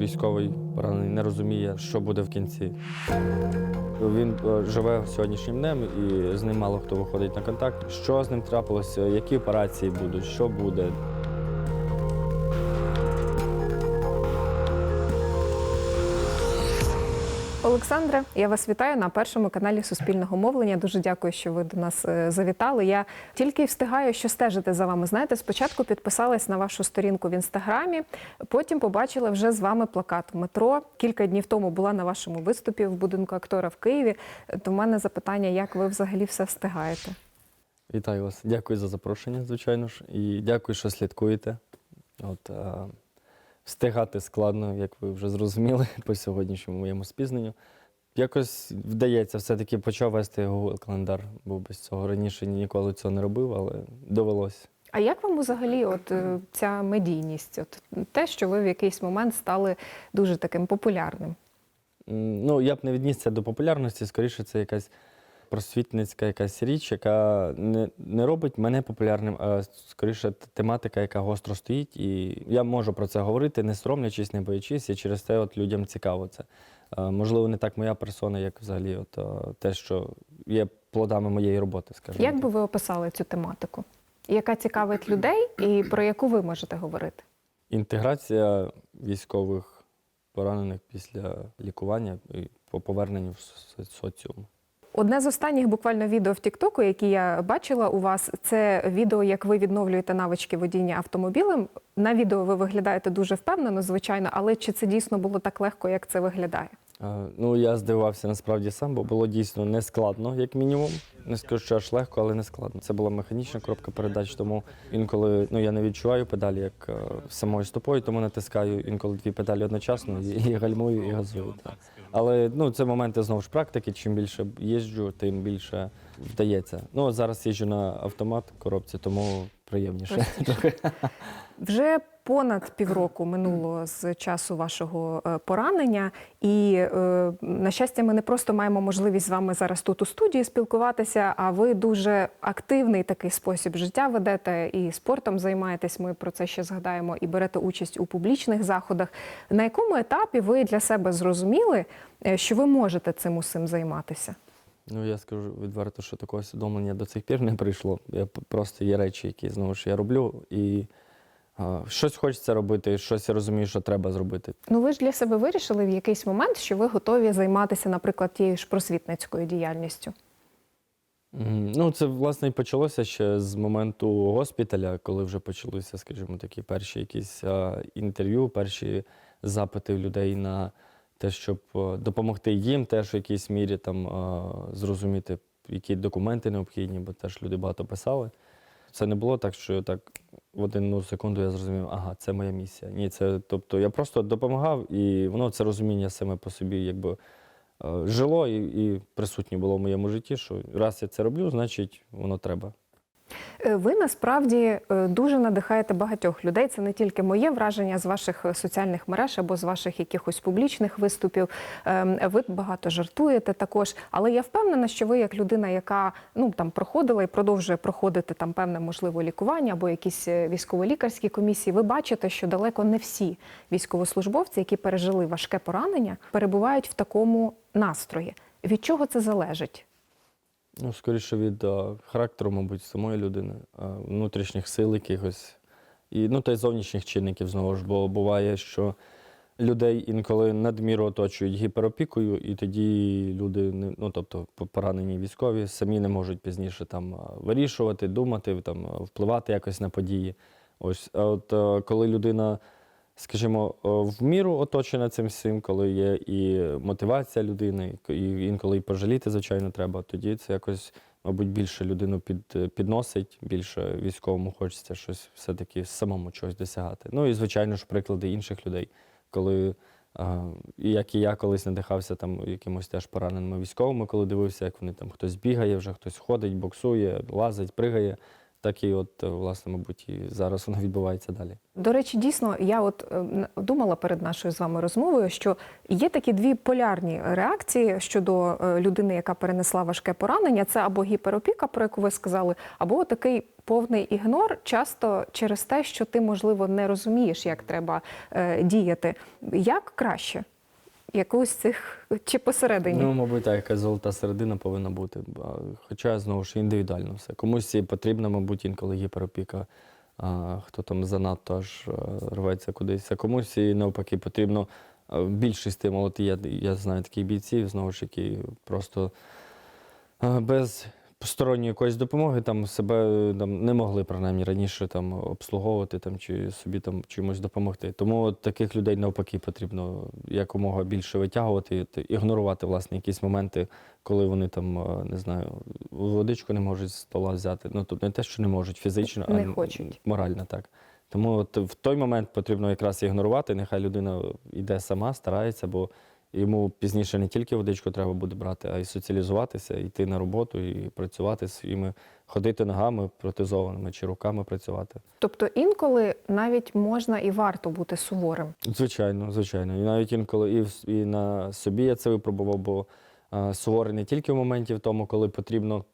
військовий поранений не розуміє, що буде в кінці. Він е, живе сьогоднішнім днем і з ним мало хто виходить на контакт. Що з ним трапилося, які операції будуть, що буде. Олександре, я вас вітаю на першому каналі Суспільного мовлення. Дуже дякую, що ви до нас е, завітали. Я тільки встигаю, що стежити за вами. Знаєте, спочатку підписалась на вашу сторінку в інстаграмі, потім побачила вже з вами плакат метро. Кілька днів тому була на вашому виступі в будинку актора в Києві. То в мене запитання, як ви взагалі все встигаєте? Вітаю вас. Дякую за запрошення, звичайно ж, і дякую, що слідкуєте. От, е, встигати складно, як ви вже зрозуміли по сьогоднішньому моєму спізненню. Якось вдається, все-таки почав вести Google календар, бо без цього раніше ніколи цього не робив, але довелося. А як вам взагалі от е, ця медійність? От те, що ви в якийсь момент стали дуже таким популярним? Ну, я б не відніс це до популярності, скоріше, це якась просвітницька якась річ, яка не, не робить мене популярним, а скоріше тематика, яка гостро стоїть. І я можу про це говорити, не соромлячись, не боячись, і через те от людям цікаво це. Можливо, не так моя персона, як взагалі от, те, що є плодами моєї роботи, скажімо. Як би ви описали цю тематику? Яка цікавить людей і про яку ви можете говорити? Інтеграція військових поранених після лікування і по поверненню в соціум. Одне з останніх буквально відео в Тіктоку, які я бачила у вас, це відео, як ви відновлюєте навички водіння автомобілем. На відео ви виглядаєте дуже впевнено, звичайно, але чи це дійсно було так легко, як це виглядає? Е, Ну, я здивувався насправді сам, бо було дійсно не складно, як мінімум. Не скажу, що аж легко, але не складно. Це була механічна коробка передач, тому інколи ну, я не відчуваю педалі як е, самою стопою, тому натискаю інколи дві педалі одночасно і, і гальмую, і газую. Так. Але ну, це моменти знову ж практики. Чим більше їжджу, тим більше вдається. Ну, зараз їжджу на автомат коробці, тому приємніше. Вже понад півроку минуло з часу вашого е, поранення, і е, на щастя, ми не просто маємо можливість з вами зараз тут у студії спілкуватися, а ви дуже активний такий спосіб життя ведете і спортом займаєтесь. Ми про це ще згадаємо і берете участь у публічних заходах. На якому етапі ви для себе зрозуміли, е, що ви можете цим усім займатися? Ну, я скажу відверто, що такого усвідомлення до цих пір не прийшло. Я просто є речі, які знову ж я роблю, і щось хочеться робити, щось я розумію, що треба зробити. Ну, ви ж для себе вирішили в якийсь момент, що ви готові займатися, наприклад, тією ж просвітницькою діяльністю. Ну, це власне і почалося ще з моменту госпіталя, коли вже почалися, скажімо, такі перші якісь інтерв'ю, перші запити людей на те, щоб допомогти їм теж в якійсь мірі там зрозуміти, які документи необхідні, бо теж люди багато писали. Це не було так, що так в один секунду я зрозумів, ага, це моя місія. Ні, це тобто я просто допомагав, і воно це розуміння саме по собі, якби е, жило і, і присутнє було в моєму житті, що раз я це роблю, значить воно треба. Е, Ви насправді е, дуже надихаєте багатьох людей. Це не тільки моє враження з ваших е, соціальних мереж або з ваших якихось публічних виступів. Ем, Ви багато жартуєте також. Але я впевнена, що ви, як людина, яка ну там проходила і продовжує проходити там певне можливо лікування або якісь військово-лікарські комісії, ви бачите, що далеко не всі військовослужбовці, які пережили важке поранення, перебувають в такому настрої. Від чого це залежить? Ну, скоріше від е, характеру, мабуть, самої людини, е, внутрішніх сил якихось. І, ну, та й зовнішніх чинників знову ж, бо буває, що людей інколи надміру оточують гіперопікою, і тоді люди, не- ну, тобто поранені військові, самі не можуть пізніше там е, вирішувати, думати, там, впливати якось на події. Ось, а от е, коли людина, скажімо, е, в міру оточена цим всім, коли є і мотивація людини, і інколи і пожаліти, звичайно, треба, тоді це якось, мабуть, більше людину під, підносить, більше військовому хочеться щось все-таки самому чогось досягати. Ну і, звичайно ж, приклади інших людей, коли. Як і я колись надихався там якимось теж пораненими військовими, коли дивився, як вони там хтось бігає, вже хтось ходить, боксує, лазить, пригає. Так і от, е, власне, мабуть, і зараз воно відбувається далі. До речі, дійсно, я от е, думала перед нашою з вами розмовою, що є такі дві полярні реакції щодо е, людини, яка перенесла важке поранення. Це або гіперопіка, про яку ви сказали, або такий повний ігнор, часто через те, що ти, можливо, не розумієш, як треба діяти. Як краще? Якусь цих чи посередині? Ну, мабуть, так, якась золота середина повинна бути. Хоча, знову ж, індивідуально все. Комусь і потрібна, мабуть, інколи гіперопіка, а, хто там занадто аж е, рветься кудись. А комусь і навпаки потрібно е, більший стимул. От я, я знаю таких бійців, знову ж, які просто е, без посторонньої якоїсь допомоги там себе там, не могли принаймні раніше там обслуговувати там, чи собі там чимось допомогти. Тому от таких людей навпаки потрібно якомога більше витягувати, ігнорувати власне якісь моменти, коли вони там е, не знаю, водичку не можуть з стола взяти. Ну тут не те, що не можуть фізично, а Не м- хочуть. морально так. Тому от в той момент потрібно якраз ігнорувати. Нехай людина йде сама, старається, бо йому пізніше не тільки водичку треба буде брати, а й соціалізуватися, йти на роботу і працювати своїми, ходити ногами протезованими чи руками працювати. Тобто інколи навіть можна і варто бути суворим. Звичайно, звичайно. І навіть інколи і, і на собі я це випробував, бо а, суворий не тільки в моменті в тому, коли потрібно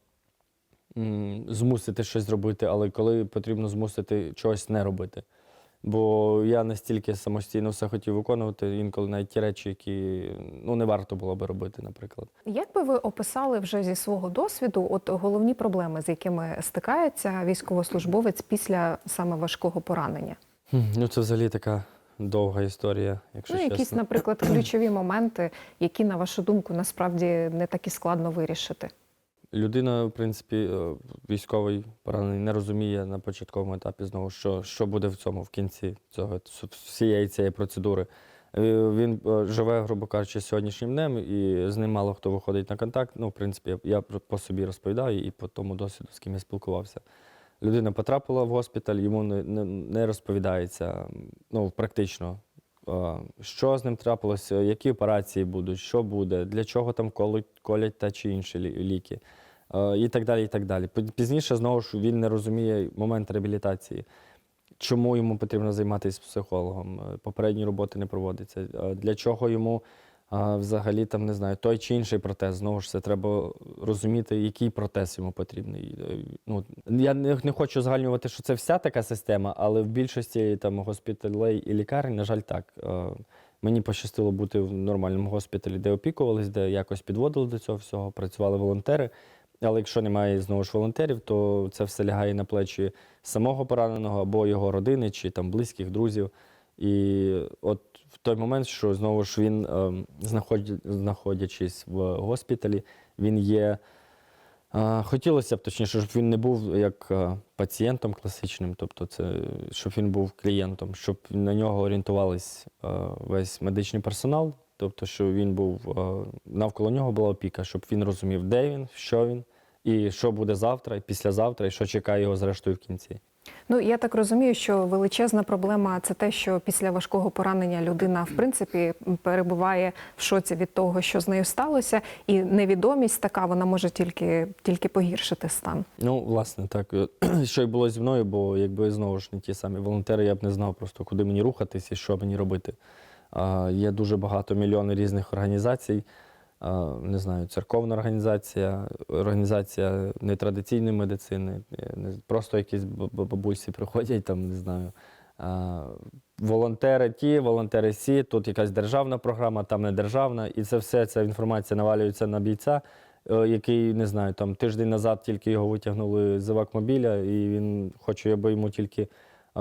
м, змусити щось зробити, але коли потрібно змусити чогось не робити. Бо я настільки самостійно все хотів виконувати, інколи навіть ті речі, які ну, не варто було би робити, наприклад. Як би ви описали вже зі свого досвіду от головні проблеми, з якими стикається військовослужбовець після саме важкого поранення? Ну, це взагалі така довга історія, якщо ну, якісь, чесно. наприклад, ключові моменти, які, на вашу думку, насправді не так і складно вирішити. Людина, в принципі, е, військовий поранений, не розуміє на початковому етапі знову, що, що буде в цьому в кінці цього всієї цієї процедури. Е, Він е, живе, грубо кажучи, сьогоднішнім днем, і з ним мало хто виходить на контакт. Ну, в принципі, я, по собі розповідаю і по тому досвіду, з ким я спілкувався. Людина потрапила в госпіталь, йому не, не, не розповідається ну, практично, що з ним трапилося, які операції будуть, що буде, для чого там колять та чи інші ліки. Е, І так далі, і так далі. Пізніше знову ж він не розуміє момент реабілітації, чому йому потрібно займатися психологом. е, Попередні роботи не проводиться. е, Для чого йому взагалі там не знаю, той чи інший протез. Знову ж це треба розуміти, який протез йому потрібний. Ну, я не, хочу згальнювати, що це вся така система, але в більшості там госпіталей і лікарень, на жаль, так. Мені пощастило бути в нормальному госпіталі, де опікувались, де якось підводили до цього всього, працювали волонтери. Але якщо немає знову ж волонтерів, то це все лягає на плечі самого пораненого або його родини, чи там близьких друзів. І от в той момент, що знову ж він, ем, знаходячись в госпіталі, він є. е, Хотілося б точніше, щоб він не був як е, пацієнтом класичним, тобто це щоб він був клієнтом, щоб на нього орієнтувались е, весь медичний персонал, тобто, що він був е, навколо нього була опіка, щоб він розумів, де він, що він, і що буде завтра, і післязавтра, і що чекає його зрештою в кінці. Ну я так розумію, що величезна проблема це те, що після важкого поранення людина в принципі перебуває в шоці від того, що з нею сталося, і невідомість така вона може тільки, тільки погіршити стан. Ну, власне, так. Що й було зі мною, бо якби знову ж не ті самі волонтери, я б не знав просто, куди мені рухатись і що мені робити. Є дуже багато мільйони різних організацій. Не знаю, церковна організація, організація нетрадиційної медицини, е, просто якісь бабусі приходять, там, не знаю. Волонтери ті, волонтери сі, тут якась державна програма, там не державна, і це все ця інформація навалюється на бійця, е, який, не знаю, там тиждень назад тільки його витягнули з евакмобіля, і він хоче, аби йому тільки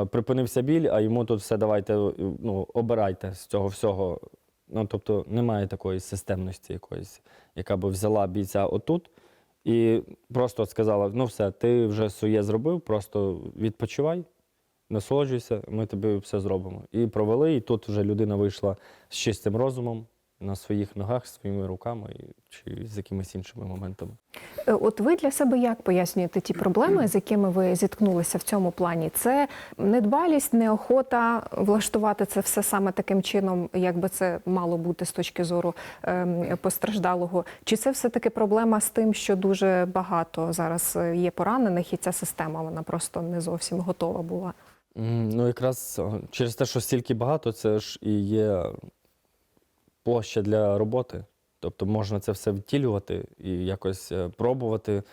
припинився біль, а йому тут все давайте, е, ну, обирайте з цього всього. Ну, тобто немає такої системності якоїсь, яка би взяла бійця отут і просто сказала: ну все, ти вже своє зробив, просто відпочивай, насолоджуйся, ми тобі все зробимо. І провели, і тут вже людина вийшла з чистим розумом, на своїх ногах, своїми руками чи з якимись іншими моментами. Е, От ви для себе як пояснюєте ті проблеми, з якими ви зіткнулися в цьому плані? Це недбалість, неохота влаштувати це все саме таким чином, як би це мало бути з точки зору ем, постраждалого? Чи це все-таки проблема з тим, що дуже багато зараз е, є поранених, і ця система вона просто не зовсім готова була? Ну, якраз через те, що стільки багато, це ж і є площа для роботи. Тобто можна це все втілювати і якось е, пробувати.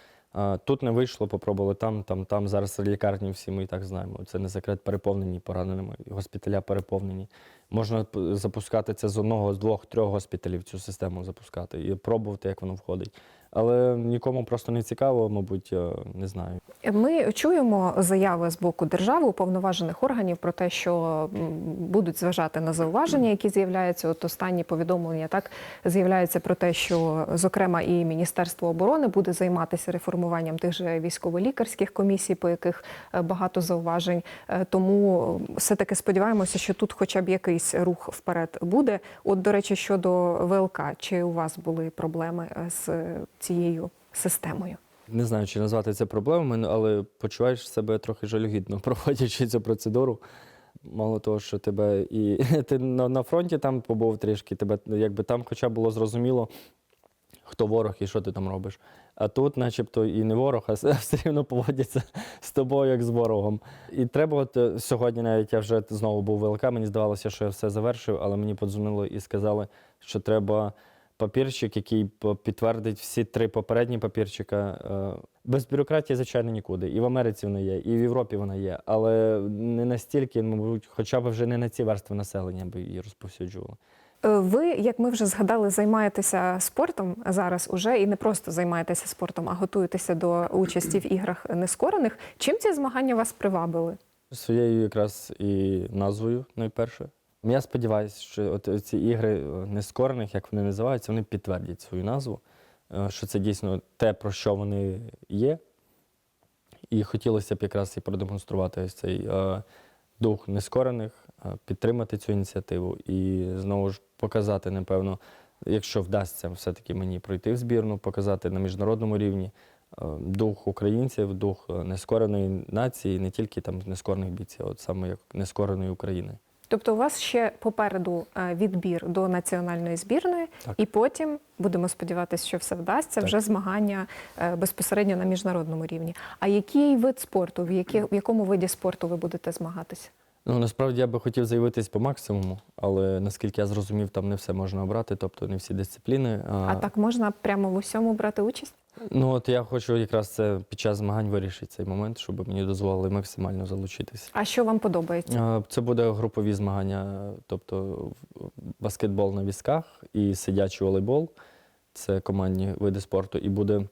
Тут не вийшло, попробували там, там, там. Зараз лікарні всі ми і так знаємо. Це не секрет, переповнені пораненими, госпіталя переповнені. Можна запускати це з одного, з двох, трьох госпіталів, цю систему запускати і пробувати, як воно входить. Але нікому просто не цікаво, мабуть, не знаю. Ми чуємо заяви з боку держави уповноважених органів про те, що будуть зважати на зауваження, які з'являються. От останні повідомлення так з'являються про те, що зокрема і Міністерство оборони буде займатися реформуванням тих же військово-лікарських комісій, по яких е, багато зауважень. Е, Тому все таки сподіваємося, що тут, хоча б якийсь рух вперед буде. От, до речі, щодо ВЛК, чи у вас були проблеми е, з цією системою? Не знаю, чи назвати це проблемами, але почуваєш себе трохи жалюгідно, проходячи цю процедуру. Мало того, що тебе і ти на, на фронті там побув трішки, тебе якби там хоча було зрозуміло, хто ворог і що ти там робиш. А тут, начебто, і не ворог, а все рівно поводяться з тобою, як з ворогом. І треба, от е, сьогодні навіть я вже знову був в ВЛК, мені здавалося, що я все завершив, але мені подзвонили і сказали, що треба папірчик, який підтвердить всі три попередні папірчика. Е, Без бюрократії, звичайно, нікуди. І в Америці вона є, і в Європі вона є, але не настільки, мабуть, хоча б вже не на ці верстви населення би її розповсюджували. Е, Ви, як ми вже згадали, займаєтеся спортом зараз уже і не просто займаєтеся спортом, а готуєтеся до участі в іграх нескорених. Чим ці змагання вас привабили? Своєю якраз і назвою найперше. Я сподіваюся, що от ці ігри е, нескорених, як вони називаються, вони підтвердять свою назву, е, що це дійсно те, про що вони є. І хотілося б якраз і продемонструвати ось цей е, дух нескорених, підтримати цю ініціативу і знову ж показати, напевно, якщо вдасться все-таки мені пройти в збірну, показати на міжнародному рівні дух українців, дух нескореної нації, не тільки там нескорених бійців, а от саме як нескореної України. Тобто, у вас ще попереду е, відбір до національної збірної, Так. і потім будемо сподіватися, що все вдасться. Так. Вже змагання е, безпосередньо на міжнародному рівні. А який вид спорту, в, які, в якому виді спорту ви будете змагатися? Ну, насправді я би хотів заявитись по максимуму, але наскільки я зрозумів, там не все можна обрати, тобто не всі дисципліни. А так можна прямо в усьому брати участь? Ну от я хочу якраз це під час змагань вирішити цей момент, щоб мені дозволили максимально залучитись. А що вам подобається? Е, Це буде групові змагання, тобто баскетбол на візках і сидячий волейбол. Це командні види спорту. І буде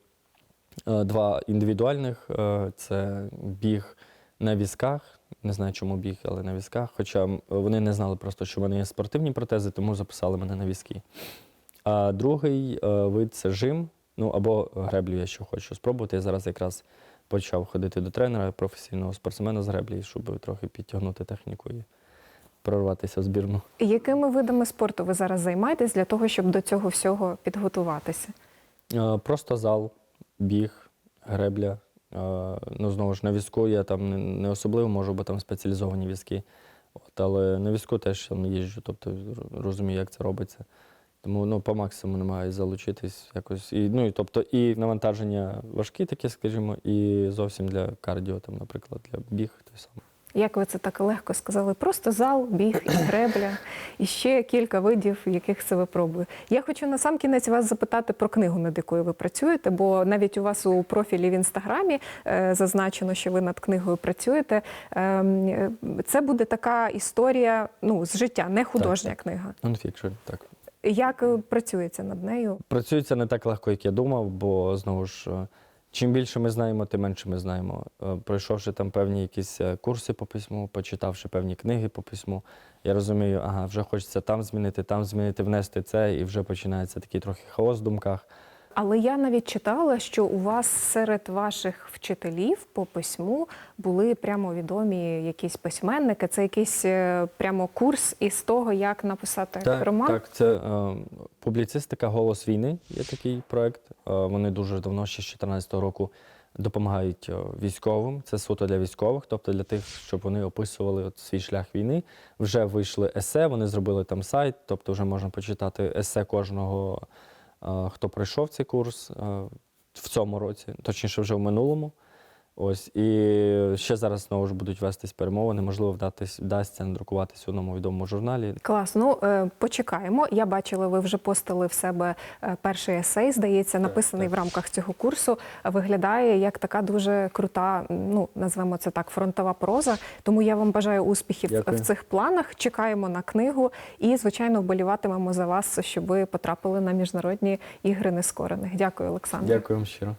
е, два індивідуальних: е, це біг на візках. Не знаю, чому біг, але на візках. Хоча вони не знали просто, що в мене є спортивні протези, тому записали мене на візки. А другий е, вид це жим, ну або греблю, я ще хочу спробувати. Я зараз якраз почав ходити до тренера, професійного спортсмена з греблі, щоб трохи підтягнути техніку і прорватися в збірну. Якими видами спорту ви зараз займаєтесь для того, щоб до цього всього підготуватися? Е, Просто зал, біг, гребля. Е, Ну, знову ж на візку я там не- особливо можу, бо там спеціалізовані візки. От, але на візку теж там їжджу, тобто розумію, як це робиться. Тому ну, по максимуму намагаюся залучитись якось. І, ну, і, тобто, і навантаження важкі таке, скажімо, і зовсім для кардіо, там, наприклад, для біг той самий. Як ви це так легко сказали? Просто зал, біг і гребля, і ще кілька видів, яких це випробую. Я хочу на сам кінець вас запитати про книгу, над якою ви працюєте, бо навіть у вас у профілі в інстаграмі е, зазначено, що ви над книгою працюєте. Ем, е, Це буде така історія ну, з життя, не художня так. книга. Non-fiction, так. Як е, працюється над нею? Працюється не так легко, як я думав, бо знову ж, е, чим більше ми знаємо, тим менше ми знаємо. Е, Пройшовши там певні якісь курси по письму, почитавши певні книги по письму, я розумію, ага, вже хочеться там змінити, там змінити, внести це, і вже починається такий трохи хаос в думках. Але я навіть читала, що у вас серед ваших вчителів по письму були прямо відомі якісь письменники. Це якийсь е, прямо курс із того, як написати Так, роман. так це е, публіцистика Голос війни є такий проект. Е, вони дуже давно, ще з 2014 року, допомагають е, військовим. Це суто для військових, тобто для тих, щоб вони описували от свій шлях війни. Вже вийшли есе, вони зробили там сайт, тобто вже можна почитати есе кожного, хто пройшов цей курс е, в цьому році, точніше, вже в минулому. Ось і ще зараз знову ж будуть вестись перемовини. Можливо, вдатись, вдасться надрукуватись у одному відомому журналі. Клас, ну е, почекаємо. Я бачила, ви вже постили в себе е, перший есей, здається, написаний так. в рамках цього курсу. Виглядає як така дуже крута, ну назвемо це так, фронтова проза. Тому я вам бажаю успіхів Дякую. в цих планах. Чекаємо на книгу і, звичайно, вболіватимемо за вас, щоб ви потрапили на міжнародні ігри нескорених. Дякую, Олександр. Дякую вам щиро.